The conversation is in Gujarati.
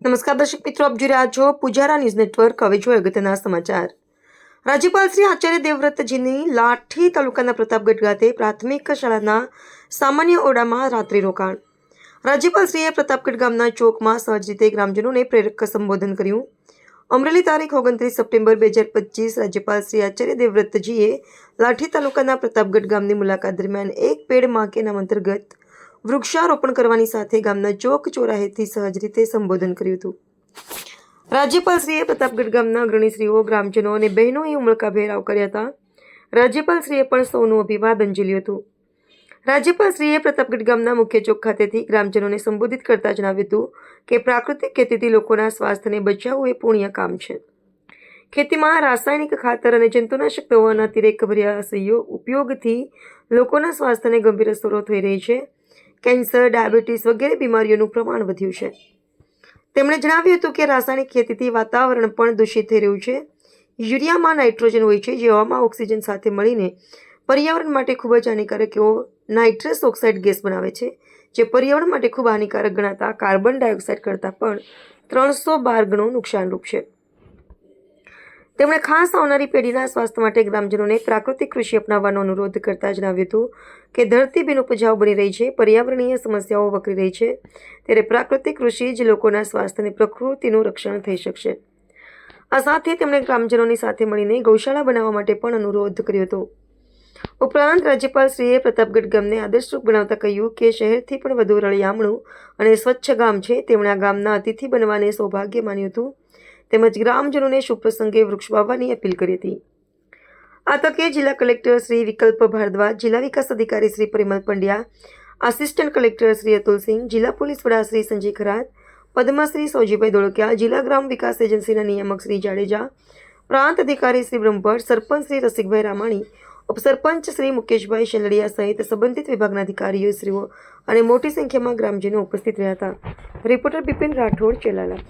નમસ્કાર દર્શક મિત્રો, આપ જોઈ રહ્યા છો પુજારા ન્યૂઝ નેટવર્ક, હવે જો અગત્યના સમાચાર. રાજ્યપાલ શ્રી આચાર્ય દેવવ્રતજીની લાઠી તાલુકાના પ્રતાપગઢ ખાતે પ્રાથમિક શાળાના સામાન્ય ઓરડામાં રાત્રિ રોકાણ. રાજ્યપાલશ્રીએ પ્રતાપગઢ ગામના ચોકમાં સહજ રીતે ગ્રામજનોને પ્રેરક સંબોધન કર્યું. અમરેલી તારીખ ઓગણત્રીસ સપ્ટેમ્બર બે હજાર પચીસ રાજ્યપાલ શ્રી આચાર્ય દેવવ્રતજીએ લાઠી તાલુકાના પ્રતાપગઢ ગામની મુલાકાત દરમિયાન એક પેડમાં કેનામ અંતર્ગત વૃક્ષારોપણ કરવાની સાથે ગામના ચોક ચોરાહેથી સહજ રીતે સંબોધન કર્યું હતું. રાજ્યપાલશ્રીએ પ્રતાપગઢ ગામના અગ્રણીશ્રીઓ, ગ્રામજનો અને બહેનોએ ઉમળકાભેર આવકાર્યા હતા. રાજ્યપાલશ્રીએ પણ સૌનું અભિવાદન ઝીલ્યું હતું. રાજ્યપાલશ્રીએ પ્રતાપગઢ ગામના મુખ્ય ચોક ખાતેથી ગ્રામજનોને સંબોધિત કરતા જણાવ્યું હતું કે પ્રાકૃતિક ખેતીથી લોકોના સ્વાસ્થ્યને બચાવવું એ પુણ્ય કામ છે. ખેતીમાં રાસાયણિક ખાતર અને જંતુનાશક દવાઓના અતિરેકભર્યા સહયોગ ઉપયોગથી લોકોના સ્વાસ્થ્યને ગંભીર અસરો થઈ રહી છે. કેન્સર, ડાયાબિટીસ વગેરે બીમારીઓનું પ્રમાણ વધ્યું છે. તેમણે જણાવ્યું હતું કે રાસાયણિક ખેતીથી વાતાવરણ પણ દૂષિત થઈ રહ્યું છે. યુરિયામાં નાઇટ્રોજન હોય છે, જે હવામાં ઓક્સિજન સાથે મળીને પર્યાવરણ માટે ખૂબ જ હાનિકારક એવો નાઇટ્રસ ઓક્સાઇડ ગેસ બનાવે છે, જે પર્યાવરણ માટે ખૂબ હાનિકારક ગણાતા કાર્બન ડાયોક્સાઇડ કરતાં પણ ત્રણસો બાર ગણું નુકસાનરૂપ છે. તેમણે ખાસ આવનારી પેઢીના સ્વાસ્થ્ય માટે ગ્રામજનોને પ્રાકૃતિક કૃષિ અપનાવવાનો અનુરોધ કરતા જણાવ્યું હતું કે ધરતી બિન ઉપજાઉ બની રહી છે, પર્યાવરણીય સમસ્યાઓ વકરી રહી છે, ત્યારે પ્રાકૃતિક કૃષિ જ લોકોના સ્વાસ્થ્ય અને પ્રકૃતિનું રક્ષણ થઈ શકશે. આ સાથે તેમણે ગ્રામજનોની સાથે મળીને ગૌશાળા બનાવવા માટે પણ અનુરોધ કર્યો હતો. ઉપરાંત રાજ્યપાલશ્રીએ પ્રતાપગઢ ગામને આદર્શરૂપ બનાવતા કહ્યું કે શહેરથી પણ વધુ રળિયામણું અને સ્વચ્છ ગામ છે, તેમણે આ ગામના અતિથિ બનવાને સૌભાગ્ય માન્યું હતું. તેમજ ગ્રામજનોને શુભ પ્રસંગે વૃક્ષ વાવવાની અપીલ કરી હતી. આ તકે જિલ્લા કલેક્ટર શ્રી વિકલ્પ ભારદ્વાજ, જિલ્લા વિકાસ અધિકારી શ્રી પરિમલ પંડ્યા, આસિસ્ટન્ટ કલેક્ટર શ્રી અતુલસિંહ જિલ્લા પોલીસ વડા શ્રી સંજય ખરાત, પદ્મશ્રી સૌજીભાઈ ધોળકિયા, જિલ્લા ગ્રામ વિકાસ એજન્સીના નિયામક શ્રી જાડેજા, પ્રાંત અધિકારી શ્રી બ્રહ્મભટ્ટ, સરપંચ શ્રી રસિકભાઈ રામાણી, ઉપસરપંચ શ્રી મુકેશભાઈ શેલડિયા સહિત સંબંધિત વિભાગના અધિકારીઓ, શ્રીઓ અને મોટી સંખ્યામાં ગ્રામજનો ઉપસ્થિત રહ્યા હતા. રિપોર્ટર બિપિન રાઠોડ, ચેલાલા.